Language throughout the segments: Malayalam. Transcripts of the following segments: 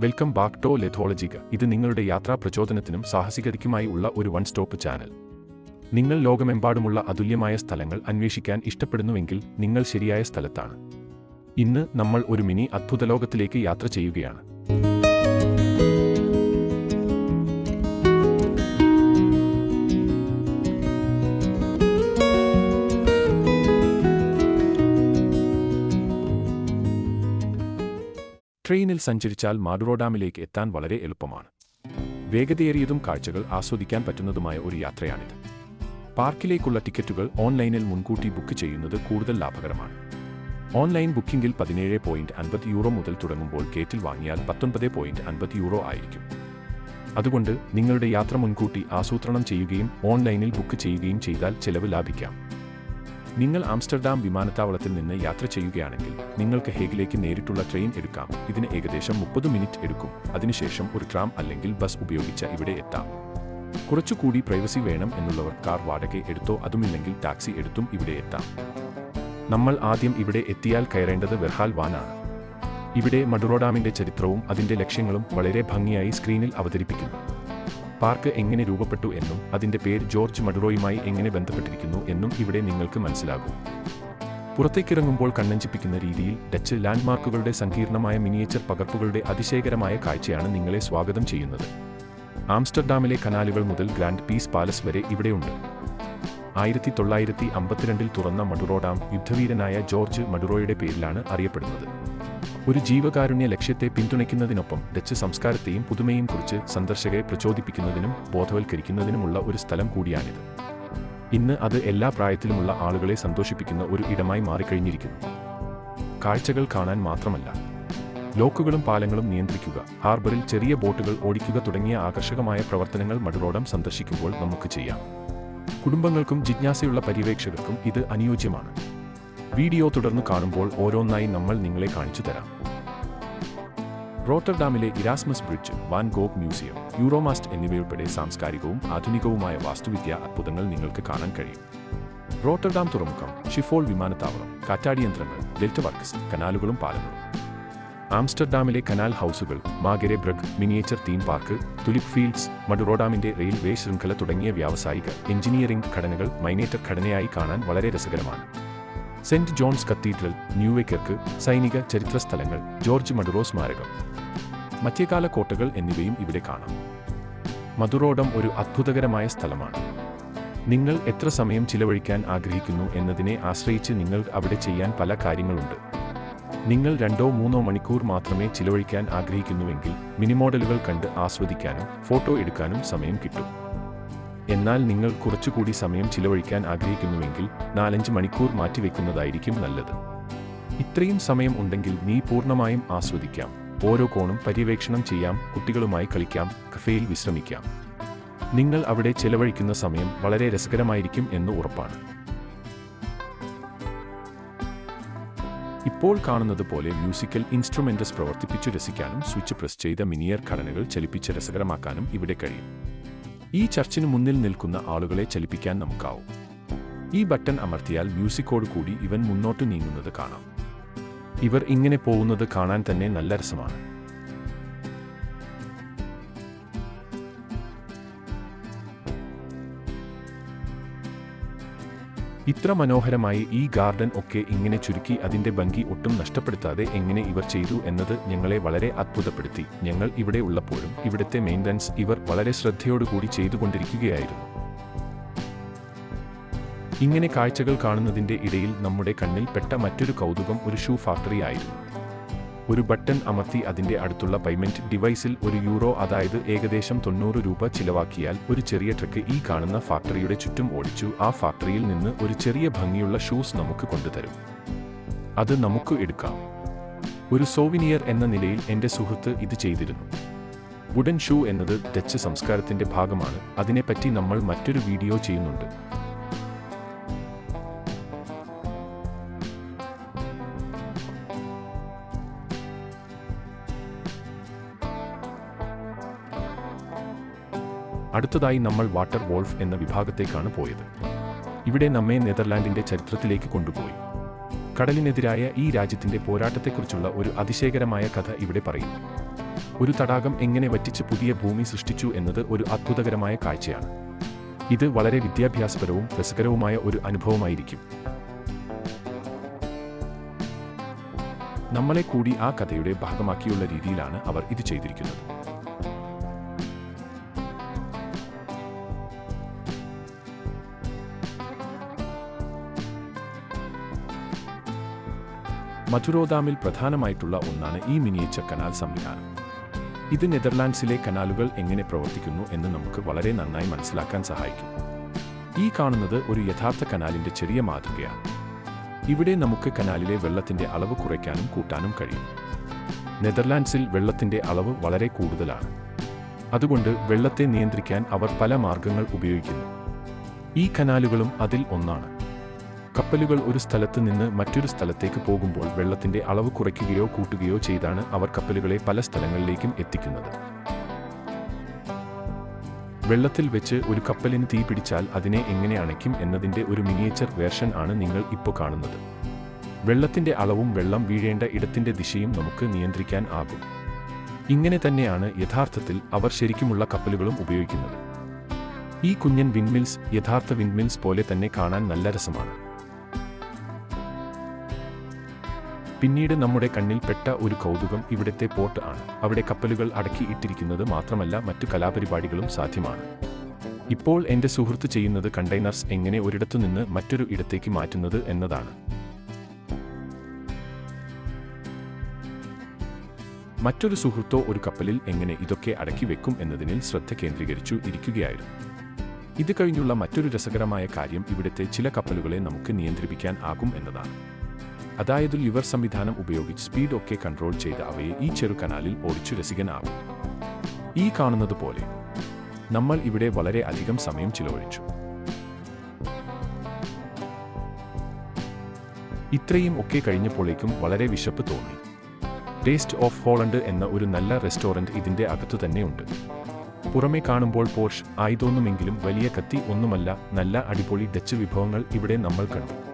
Welcome back to ലെഥോളജിക. ഇത് നിങ്ങളുടെ യാത്രാ പ്രചോദനത്തിനും സാഹസികതയ്ക്കുമായി ഉള്ള ഒരു വൺ സ്റ്റോപ്പ് ചാനൽ. നിങ്ങൾ ലോകമെമ്പാടുമുള്ള അതുല്യമായ സ്ഥലങ്ങൾ അന്വേഷിക്കാൻ ഇഷ്ടപ്പെടുന്നുവെങ്കിൽ നിങ്ങൾ ശരിയായ സ്ഥലത്താണ്. ഇന്ന് നമ്മൾ ഒരു മിനി അത്ഭുത ലോകത്തിലേക്ക് യാത്ര ചെയ്യുകയാണ്. ട്രെയിനിൽ സഞ്ചരിച്ചാൽ മാഡുറോഡാമിലേക്ക് എത്താൻ വളരെ എളുപ്പമാണ്. വേഗതയേറിയതും കാഴ്ചകൾ ആസ്വദിക്കാൻ പറ്റുന്നതുമായ ഒരു യാത്രയാണിത്. പാർക്കിലേക്കുള്ള ടിക്കറ്റുകൾ ഓൺലൈനിൽ മുൻകൂട്ടി ബുക്ക് ചെയ്യുന്നത് കൂടുതൽ ലാഭകരമാണ്. ഓൺലൈൻ ബുക്കിംഗിൽ പതിനേഴ് പോയിന്റ് അൻപത് യൂറോ മുതൽ തുടങ്ങുമ്പോൾ ഗേറ്റിൽ വാങ്ങിയാൽ പത്തൊൻപത് പോയിന്റ് അൻപത് യൂറോ ആയിരിക്കും. അതുകൊണ്ട് നിങ്ങളുടെ യാത്ര മുൻകൂട്ടി ആസൂത്രണം ചെയ്യുകയും ഓൺലൈനിൽ ബുക്ക് ചെയ്യുകയും ചെയ്താൽ ചെലവ് ലാഭിക്കാം. നിങ്ങൾ ആംസ്റ്റർഡാം വിമാനത്താവളത്തിൽ നിന്ന് യാത്ര ചെയ്യുകയാണെങ്കിൽ നിങ്ങൾക്ക് ഹേഗിലേക്ക് നേരിട്ടുള്ള ട്രെയിൻ എടുക്കാം. ഇതിന് ഏകദേശം മുപ്പത് മിനിറ്റ് എടുക്കും. അതിനുശേഷം ഒരു ട്രാം അല്ലെങ്കിൽ ബസ് ഉപയോഗിച്ച് ഇവിടെ എത്താം. കുറച്ചുകൂടി പ്രൈവസി വേണം എന്നുള്ളവർ കാർ വാടക എടുത്തോ അതുമില്ലെങ്കിൽ ടാക്സി എടുത്തും ഇവിടെ എത്താം. നമ്മൾ ആദ്യം ഇവിടെ എത്തിയാൽ കയറേണ്ടത് വെർഹാൽ വാനാണ് ഇവിടെ മഡുറോഡാമിന്റെ ചരിത്രവും അതിന്റെ ലക്ഷ്യങ്ങളും വളരെ ഭംഗിയായി സ്ക്രീനിൽ അവതരിപ്പിക്കുന്നു. പാർക്ക് എങ്ങനെ രൂപപ്പെട്ടു എന്നും അതിന്റെ പേര് ജോർജ് മഡുറോയുമായി എങ്ങനെ ബന്ധപ്പെട്ടിരിക്കുന്നു എന്നും ഇവിടെ നിങ്ങൾക്ക് മനസ്സിലാകും. പുറത്തേക്കിറങ്ങുമ്പോൾ കണ്ണഞ്ചിപ്പിക്കുന്ന രീതിയിൽ ഡച്ച് ലാൻഡ്മാർക്കുകളുടെ സങ്കീർണമായ മിനിയേച്ചർ പകർപ്പുകളുടെ അതിശയകരമായ കാഴ്ചയാണ് നിങ്ങളെ സ്വാഗതം ചെയ്യുന്നത്. ആംസ്റ്റർഡാമിലെ കനാലുകൾ മുതൽ ഗ്രാൻഡ് പീസ് പാലസ് വരെ ഇവിടെയുണ്ട്. ആയിരത്തി തൊള്ളായിരത്തി അമ്പത്തിരണ്ടിൽ തുറന്ന മഡുറോ ഡാം യുദ്ധവീരനായ ജോർജ് മഡുറോയുടെ പേരിലാണ് അറിയപ്പെടുന്നത്. ഒരു ജീവകാരുണ്യ ലക്ഷ്യത്തെ പിന്തുണയ്ക്കുന്നതിനൊപ്പം ഡച്ച് സംസ്കാരത്തെയും പുതുമയും കുറിച്ച് സന്ദർശകരെ പ്രചോദിപ്പിക്കുന്നതിനും ബോധവൽക്കരിക്കുന്നതിനുമുള്ള ഒരു സ്ഥലം കൂടിയാണിത്. ഇന്ന് അത് എല്ലാ പ്രായത്തിലുമുള്ള ആളുകളെ സന്തോഷിപ്പിക്കുന്ന ഒരു ഇടമായി മാറിക്കഴിഞ്ഞിരിക്കുന്നു. കാഴ്ചകൾ കാണാൻ മാത്രമല്ല ലോക്കുകളും പാലങ്ങളും നിയന്ത്രിക്കുക ഹാർബറിൽ ചെറിയ ബോട്ടുകൾ ഓടിക്കുക തുടങ്ങിയ ആകർഷകമായ പ്രവർത്തനങ്ങൾ മടുറോടം സന്ദർശിക്കുമ്പോൾ നമുക്ക് ചെയ്യാം. കുടുംബങ്ങൾക്കും ജിജ്ഞാസയുള്ള പര്യവേക്ഷകർക്കും ഇത് അനുയോജ്യമാണ്. വീഡിയോ തുടർന്ന് കാണുമ്പോൾ ഓരോന്നായി നമ്മൾ നിങ്ങളെ കാണിച്ചു തരാം. റോട്ടർഡാമിലെ Erasmus bridge Van Gogh museum Euromast എന്നിവയുൾപ്പെടെ സാംസ്കാരികവും ആധുനികവുമായ വാസ്തുവിദ്യ അത്ഭുതങ്ങൾ നിങ്ങൾക്ക് കാണാൻ കഴിയും. റോട്ടർഡാം തുറമുഖം ഷിഫോൾ വിമാനത്താവളം കാറ്റാടിയന്ത്രങ്ങൾ ഡെൽറ്റ വർക്ക്സ് കനാലുകളും പാലങ്ങളും. ആംസ്റ്റർഡാമിലെ canal ഹൗസുകൾ Magere Brug miniature theme park tulip fields മഡുറോഡാമിന്റെ railway ശൃംഖല തുടങ്ങിയ വ്യാവസായിക എഞ്ചിനീയറിംഗ് ഘടനകൾ മൈനേറ്റർ ഘടനയായി കാണാൻ വളരെ രസകരമാണ്. സെന്റ് ജോൺസ് കത്തീഡ്രൽ ന്യൂവേക്കർക്ക് സൈനിക ചരിത്ര സ്ഥലങ്ങൾ ജോർജ് മഡുറോ സ്മാരകം മധ്യകാല കോട്ടകൾ എന്നിവയും ഇവിടെ കാണാം. മധുറോഡം ഒരു അത്ഭുതകരമായ സ്ഥലമാണ്. നിങ്ങൾ എത്ര സമയം ചിലവഴിക്കാൻ ആഗ്രഹിക്കുന്നു എന്നതിനെ ആശ്രയിച്ച് നിങ്ങൾ അവിടെ ചെയ്യാൻ പല കാര്യങ്ങളുണ്ട്. നിങ്ങൾ രണ്ടോ മൂന്നോ മണിക്കൂർ മാത്രമേ ചിലവഴിക്കാൻ ആഗ്രഹിക്കുന്നുവെങ്കിൽ മിനിമോഡലുകൾ കണ്ട് ആസ്വദിക്കാനും ഫോട്ടോ എടുക്കാനും സമയം കിട്ടും. എന്നാൽ നിങ്ങൾ കുറച്ചുകൂടി സമയം ചിലവഴിക്കാൻ ആഗ്രഹിക്കുന്നുവെങ്കിൽ നാലഞ്ച് മണിക്കൂർ മാറ്റിവെക്കുന്നതായിരിക്കും നല്ലത്. ഇത്രയും സമയം ഉണ്ടെങ്കിൽ നീ പൂർണമായും ആസ്വദിക്കാം. ഓരോ കോണും പര്യവേക്ഷണം ചെയ്യാം കുട്ടികളുമായി കളിക്കാം കഫേയിൽ വിശ്രമിക്കാം. നിങ്ങൾ അവിടെ ചെലവഴിക്കുന്ന സമയം വളരെ രസകരമായിരിക്കും എന്ന് ഉറപ്പാണ്. ഇപ്പോൾ കാണുന്നത് പോലെ മ്യൂസിക്കൽ ഇൻസ്ട്രുമെന്റസ് പ്രവർത്തിപ്പിച്ചു രസിക്കാനും സ്വിച്ച് പ്രസ് ചെയ്ത മിനിയർ ഘടനകൾ ചലിപ്പിച്ച് രസകരമാക്കാനും ഇവിടെ കഴിയും. ഈ ചർച്ചിന് മുന്നിൽ നിൽക്കുന്ന ആളുകളെ ചലിപ്പിക്കാൻ നമുക്കാവും. ഈ ബട്ടൺ അമർത്തിയാൽ മ്യൂസിക്കോട് കൂടി ഇവൻ മുന്നോട്ട് നീങ്ങുന്നത് കാണാം. ഇവർ ഇങ്ങനെ പോകുന്നത് കാണാൻ തന്നെ നല്ല രസമാണ്. ഇത്ര മനോഹരമായി ഈ ഗാർഡൻ ഒക്കെ ഇങ്ങനെ ചുരുക്കി അതിന്റെ ഭംഗി ഒട്ടും നഷ്ടപ്പെടുത്താതെ എങ്ങനെ ഇവർ ചെയ്തു എന്നത് ഞങ്ങളെ വളരെ അത്ഭുതപ്പെടുത്തി. ഞങ്ങൾ ഇവിടെ ഉള്ളപ്പോഴും ഇവിടുത്തെ മെയിന്റനൻസ് ഇവർ വളരെ ശ്രദ്ധയോടുകൂടി ചെയ്തുകൊണ്ടിരിക്കുകയായിരുന്നു. ഇങ്ങനെ കാഴ്ചകൾ കാണുന്നതിന്റെ ഇടയിൽ നമ്മുടെ കണ്ണിൽ പെട്ട മറ്റൊരു കൗതുകം ഒരു ഷൂ ഫാക്ടറി ആയിരുന്നു. ഒരു ബട്ടൺ അമർത്തി അതിന്റെ അടുത്തുള്ള പേയ്മെന്റ് ഡിവൈസിൽ ഒരു യൂറോ അതായത് ഏകദേശം തൊണ്ണൂറ് രൂപ ചിലവാക്കിയാൽ ഒരു ചെറിയ ട്രക്ക് ഈ കാണുന്ന ഫാക്ടറിയുടെ ചുറ്റും ഓടിച്ചു ആ ഫാക്ടറിയിൽ നിന്ന് ഒരു ചെറിയ ഭംഗിയുള്ള ഷൂസ് നമുക്ക് കൊണ്ടുതരും. അത് നമുക്ക് എടുക്കാം. ഒരു സോവിനിയർ എന്ന നിലയിൽ എന്റെ സുഹൃത്ത് ഇത് ചെയ്തിരുന്നു. വുഡൻ ഷൂ എന്നത് ഡച്ച് സംസ്കാരത്തിന്റെ ഭാഗമാണ്. അതിനെപ്പറ്റി നമ്മൾ മറ്റൊരു വീഡിയോ ചെയ്യുന്നുണ്ട്. അടുത്തതായി നമ്മൾ വാട്ടർ വോൾഫ് എന്ന വിഭാഗത്തേക്കാണ് പോയത്. ഇവിടെ നമ്മെ നെതർലാൻഡിന്റെ ചരിത്രത്തിലേക്ക് കൊണ്ടുപോയി. കടലിനെതിരായ ഈ രാജ്യത്തിന്റെ പോരാട്ടത്തെക്കുറിച്ചുള്ള ഒരു അതിശയകരമായ കഥ ഇവിടെ പറയുന്നു ഒരു തടാകം എങ്ങനെ വറ്റിച്ച് പുതിയ ഭൂമി സൃഷ്ടിച്ചു എന്നത് ഒരു അത്ഭുതകരമായ കാഴ്ചയാണ്. ഇത് വളരെ വിദ്യാഭ്യാസപരവും രസകരവുമായ ഒരു അനുഭവമായിരിക്കും. നമ്മളെ കൂടി ആ കഥയുടെ ഭാഗമാക്കിയുള്ള രീതിയിലാണ് അവർ ഇത് ചെയ്തിരിക്കുന്നത്. മധുരോദാമിൽ പ്രധാനമായിട്ടുള്ള ഒന്നാണ് ഈ മിനിയേച്ചർ കനാൽ സംവിധാനം. ഇത് നെതർലാൻഡ്സിലെ കനാലുകൾ എങ്ങനെ പ്രവർത്തിക്കുന്നു എന്ന് നമുക്ക് വളരെ നന്നായി മനസ്സിലാക്കാൻ സഹായിക്കും. ഈ കാണുന്നത് ഒരു യഥാർത്ഥ കനാലിന്റെ ചെറിയ മാതൃകയാണ്. ഇവിടെ നമുക്ക് കനാലിലെ വെള്ളത്തിന്റെ അളവ് കുറയ്ക്കാനും കൂട്ടാനും കഴിയും. നെതർലാൻഡ്സിൽ വെള്ളത്തിന്റെ അളവ് വളരെ കൂടുതലാണ്. അതുകൊണ്ട് വെള്ളത്തെ നിയന്ത്രിക്കാൻ അവർ പല മാർഗങ്ങൾ ഉപയോഗിക്കുന്നു. ഈ കനാലുകളും അതിൽ ഒന്നാണ്. കപ്പലുകൾ ഒരു സ്ഥലത്ത് നിന്ന് മറ്റൊരു സ്ഥലത്തേക്ക് പോകുമ്പോൾ വെള്ളത്തിന്റെ അളവ് കുറയ്ക്കുകയോ കൂട്ടുകയോ ചെയ്താണ് അവർ കപ്പലുകളെ പല സ്ഥലങ്ങളിലേക്കും എത്തിക്കുന്നത്. വെള്ളത്തിൽ വെച്ച് ഒരു കപ്പലിന് തീ പിടിച്ചാൽ അതിനെ എങ്ങനെ അണയ്ക്കും എന്നതിന്റെ ഒരു മിനിയേച്ചർ വേർഷൻ ആണ് നിങ്ങൾ ഇപ്പോൾ കാണുന്നത്. വെള്ളത്തിന്റെ അളവും വെള്ളം വീഴേണ്ട ഇടത്തിന്റെ ദിശയും നമുക്ക് നിയന്ത്രിക്കാൻ ആകും. ഇങ്ങനെ തന്നെയാണ് യഥാർത്ഥത്തിൽ അവർ ശരിക്കുമുള്ള കപ്പലുകളും ഉപയോഗിക്കുന്നത്. ഈ കുഞ്ഞൻ വിൻമിൽസ് യഥാർത്ഥ വിൻമിൽസ് പോലെ തന്നെ കാണാൻ നല്ല രസമാണ്. പിന്നീട് നമ്മുടെ കണ്ണിൽ പെട്ട ഒരു കൗതുകം ഇവിടുത്തെ പോർട്ട് ആണ്. അവിടെ കപ്പലുകൾ അടക്കി ഇട്ടിരിക്കുന്നത് മാത്രമല്ല മറ്റു കലാപരിപാടികളും സാധ്യമാണ്. ഇപ്പോൾ എന്റെ സുഹൃത്ത് ചെയ്യുന്നത് കണ്ടെയ്നർസ് എങ്ങനെ ഒരിടത്തു നിന്ന് മറ്റൊരു ഇടത്തേക്ക് മാറ്റുന്നത് എന്നതാണ്. മറ്റൊരു സുഹൃത്തോ ഒരു കപ്പലിൽ എങ്ങനെ ഇതൊക്കെ അടക്കി വെക്കും എന്നതിനിൽ ശ്രദ്ധ കേന്ദ്രീകരിച്ചു ഇരിക്കുകയായിരുന്നു. ഇത് കഴിഞ്ഞുള്ള മറ്റൊരു രസകരമായ കാര്യം ഇവിടുത്തെ ചില കപ്പലുകളെ നമുക്ക് നിയന്ത്രിപ്പിക്കാൻ ആകും എന്നതാണ്. അതായത് ലിവർ സംവിധാനം ഉപയോഗിച്ച് സ്പീഡ് ഒക്കെ കൺട്രോൾ ചെയ്ത് അവയെ ഈ ചെറു കനാലിൽ ഓടിച്ചു രസികനാകും ഈ കാണുന്നത് പോലെ നമ്മൾ ഇവിടെ വളരെ അധികം സമയം ചിലവഴിച്ചു. ഇത്രയും ഒക്കെ കഴിഞ്ഞപ്പോഴേക്കും വളരെ വിശപ്പ് തോന്നി. ടേസ്റ്റ് ഓഫ് ഹോളണ്ട് എന്ന ഒരു നല്ല റെസ്റ്റോറന്റ് ഇതിന്റെ അകത്തു തന്നെയുണ്ട് പുറമെ കാണുമ്പോൾ പോഷ് ആയതൊന്നുമെങ്കിലും വലിയ കത്തി ഒന്നുമല്ല നല്ല അടിപൊളി ഡച്ച് വിഭവങ്ങൾ ഇവിടെ നമ്മൾ കണ്ടു.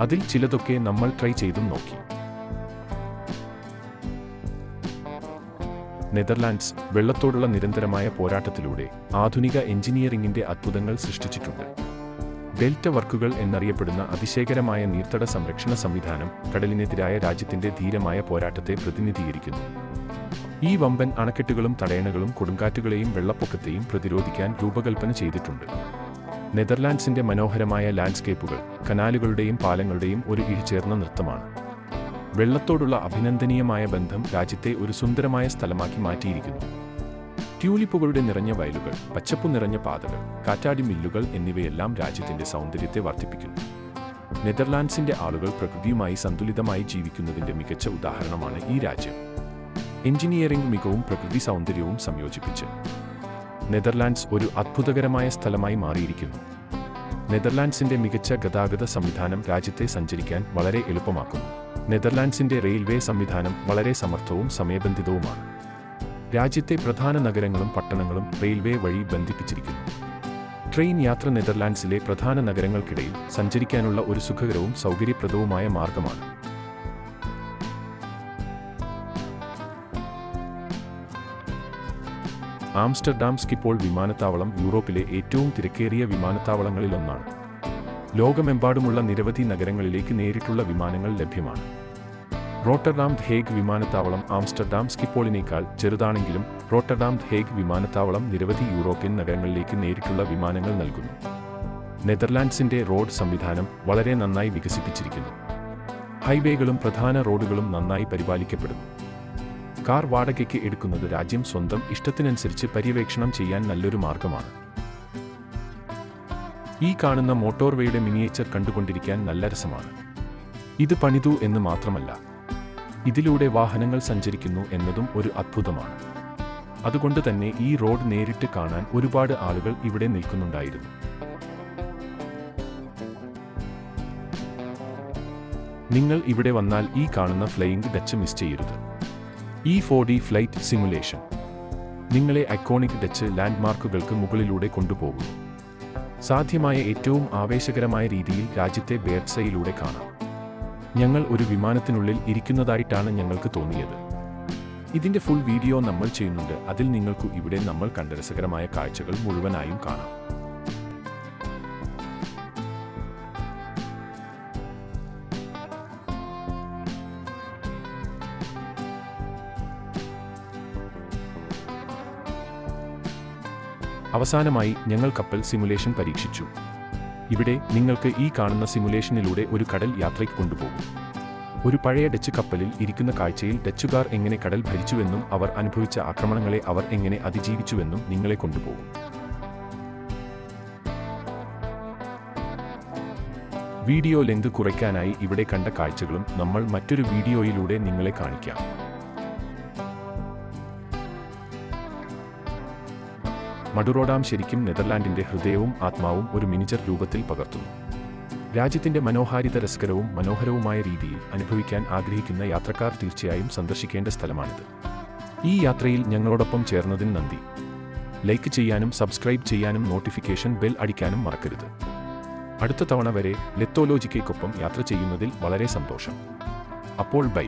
അതിൽ ചിലതൊക്കെ നമ്മൾ ട്രൈ ചെയ്തും നോക്കി. നെതർലാൻഡ്സ് വെള്ളത്തോടുള്ള നിരന്തരമായ പോരാട്ടത്തിലൂടെ ആധുനിക എഞ്ചിനീയറിംഗിന്റെ അത്ഭുതങ്ങൾ സൃഷ്ടിച്ചിട്ടുണ്ട്. ഡെൽറ്റ വർക്കുകൾ എന്നറിയപ്പെടുന്ന അതിശയകരമായ നീർത്തട സംരക്ഷണ സംവിധാനം കടലിനെതിരായ രാജ്യത്തിന്റെ ധീരമായ പോരാട്ടത്തെ പ്രതിനിധീകരിക്കുന്നു. ഈ വമ്പൻ അണക്കെട്ടുകളും തടയണകളും കൊടുങ്കാറ്റുകളെയും വെള്ളപ്പൊക്കത്തെയും പ്രതിരോധിക്കാൻ രൂപകൽപ്പന ചെയ്തിട്ടുണ്ട്. നെതർലാൻഡ്സിന്റെ മനോഹരമായ ലാൻഡ്സ്കേപ്പുകൾ കനാലുകളുടെയും പാലങ്ങളുടെയും ഒരു ഇഴിചേർന്ന നൃത്തമാണ്. വെള്ളത്തോടുള്ള അഭിനന്ദനീയമായ ബന്ധം രാജ്യത്തെ ഒരു സുന്ദരമായ സ്ഥലമാക്കി മാറ്റിയിരിക്കുന്നു. ട്യൂലിപ്പുകളുടെ നിറഞ്ഞ വയലുകൾ പച്ചപ്പു നിറഞ്ഞ പാതകൾ കാറ്റാടി മില്ലുകൾ എന്നിവയെല്ലാം രാജ്യത്തിന്റെ സൗന്ദര്യത്തെ വർദ്ധിപ്പിക്കുന്നു. നെതർലാൻഡ്സിന്റെ ആളുകൾ പ്രകൃതിയുമായി സന്തുലിതമായി ജീവിക്കുന്നതിന്റെ മികച്ച ഉദാഹരണമാണ് ഈ രാജ്യം. എഞ്ചിനീയറിംഗ് മികവും പ്രകൃതി സൗന്ദര്യവും സംയോജിപ്പിച്ച് നെതർലാൻഡ്സ് ഒരു അത്ഭുതകരമായ സ്ഥലമായി മാറിയിരിക്കുന്നു. നെതർലാൻഡ്സിന്റെ മികച്ച ഗതാഗത സംവിധാനം രാജ്യത്തെ സഞ്ചരിക്കാൻ വളരെ എളുപ്പമാക്കുന്നു. നെതർലാൻഡ്സിന്റെ റെയിൽവേ സംവിധാനം വളരെ സമർത്ഥവും സമയബന്ധിതവുമാണ്. രാജ്യത്തെ പ്രധാന നഗരങ്ങളും പട്ടണങ്ങളും റെയിൽവേ വഴി ബന്ധിപ്പിച്ചിരിക്കുന്നു. ട്രെയിൻ യാത്ര നെതർലാൻഡ്സിലെ പ്രധാന നഗരങ്ങൾക്കിടയിൽ സഞ്ചരിക്കാനുള്ള ഒരു സുഖകരവും സൗകര്യപ്രദവുമായ മാർഗമാണ്. ആംസ്റ്റർഡാം സ്കിപ്പോൾ വിമാനത്താവളം യൂറോപ്പിലെ ഏറ്റവും തിരക്കേറിയ വിമാനത്താവളങ്ങളിലൊന്നാണ്. ലോകമെമ്പാടുമുള്ള നിരവധി നഗരങ്ങളിലേക്ക് നേരിട്ടുള്ള വിമാനങ്ങൾ ലഭ്യമാണ്. റോട്ടർഡാം ഹേഗ് വിമാനത്താവളം ആംസ്റ്റർഡാം സ്കിപ്പോളിനേക്കാൾ ചെറുതാണെങ്കിലും റോട്ടർഡാം ഹേഗ് വിമാനത്താവളം നിരവധി യൂറോപ്യൻ നഗരങ്ങളിലേക്ക് നേരിട്ടുള്ള വിമാനങ്ങൾ നൽകുന്നു. നെതർലാൻഡ്സിന്റെ റോഡ് സംവിധാനം വളരെ നന്നായി വികസിപ്പിച്ചിരിക്കുന്നു. ഹൈവേകളും പ്രധാന റോഡുകളും നന്നായി പരിപാലിക്കപ്പെടുന്നു. കാർ വാടകയ്ക്ക് എടുക്കുന്നത് രാജ്യം സ്വന്തം ഇഷ്ടത്തിനനുസരിച്ച് പര്യവേക്ഷണം ചെയ്യാൻ നല്ലൊരു മാർഗമാണ്. ഈ കാണുന്ന മോട്ടോർവേയുടെ മിനിയേച്ചർ കണ്ടുകൊണ്ടിരിക്കാൻ നല്ല രസമാണ്. ഇത് പണിതു എന്ന് മാത്രമല്ല ഇതിലൂടെ വാഹനങ്ങൾ സഞ്ചരിക്കുന്നു എന്നതും ഒരു അത്ഭുതമാണ്. അതുകൊണ്ട് തന്നെ ഈ റോഡ് നേരിട്ട് കാണാൻ ഒരുപാട് ആളുകൾ ഇവിടെ നിൽക്കുന്നുണ്ടായിരുന്നു. നിങ്ങൾ ഇവിടെ വന്നാൽ ഈ കാണുന്ന ഫ്ലൈയിങ് ഡച്ച് മിസ് ചെയ്യരുത്. ഈ ഫോർ ഡി ഫ്ലൈറ്റ് സിമുലേഷൻ നിങ്ങളെ ഐക്കോണിക് ഡച്ച് ലാൻഡ്മാർക്കുകൾക്ക് മുകളിലൂടെ കൊണ്ടുപോകും. സാധ്യമായ ഏറ്റവും ആവേശകരമായ രീതിയിൽ രാജ്യത്തെ ബേർസയിലൂടെ കാണാം. ഞങ്ങൾ ഒരു വിമാനത്തിനുള്ളിൽ ഇരിക്കുന്നതായിട്ടാണ് ഞങ്ങൾക്ക് തോന്നിയത്. ഇതിന്റെ ഫുൾ വീഡിയോ നമ്മൾ ചെയ്യുന്നുണ്ട്. അതിൽ നിങ്ങൾക്ക് ഇവിടെ നമ്മൾ കണ്ട രസകരമായ കാഴ്ചകൾ മുഴുവനായും കാണാം. അവസാനമായി ഞങ്ങൾ കപ്പൽ സിമുലേഷൻ പരീക്ഷിച്ചു. ഇവിടെ നിങ്ങൾക്ക് ഈ കാണുന്ന സിമുലേഷനിലൂടെ ഒരു കടൽ യാത്രയ്ക്ക് കൊണ്ടുപോകും. ഒരു പഴയ ഡച്ച് കപ്പലിൽ ഇരിക്കുന്ന കാഴ്ചയിൽ ഡച്ചുകാർ എങ്ങനെ കടൽ ഭരിച്ചുവെന്നും അവർ അനുഭവിച്ച ആക്രമണങ്ങളെ അവർ എങ്ങനെ അതിജീവിച്ചുവെന്നും നിങ്ങളെ കൊണ്ടുപോകും. വീഡിയോ ലെങ്ത് കുറയ്ക്കാനായി ഇവിടെ കണ്ട കാഴ്ചകളും നമ്മൾ മറ്റൊരു വീഡിയോയിലൂടെ നിങ്ങളെ കാണിക്കാം. മഡുറോഡാം ശരിക്കും നെതർലാൻഡിന്റെ ഹൃദയവും ആത്മാവും ഒരു മിനിച്ചർ രൂപത്തിൽ പകർത്തുന്നു. രാജ്യത്തിന്റെ മനോഹാരിത രസകരവും മനോഹരവുമായ രീതിയിൽ അനുഭവിക്കാൻ ആഗ്രഹിക്കുന്ന യാത്രക്കാർ തീർച്ചയായും സന്ദർശിക്കേണ്ട സ്ഥലമാണിത്. ഈ യാത്രയിൽ ഞങ്ങളോടൊപ്പം ചേർന്നതിന് നന്ദി. ലൈക്ക് ചെയ്യാനും സബ്സ്ക്രൈബ് ചെയ്യാനും നോട്ടിഫിക്കേഷൻ ബെൽ അടിക്കാനും മറക്കരുത്. അടുത്ത തവണ വരെ ലെത്തോലോജിക്കയ്ക്കൊപ്പം യാത്ര ചെയ്യുന്നതിൽ വളരെ സന്തോഷം. അപ്പോൾ ബൈ.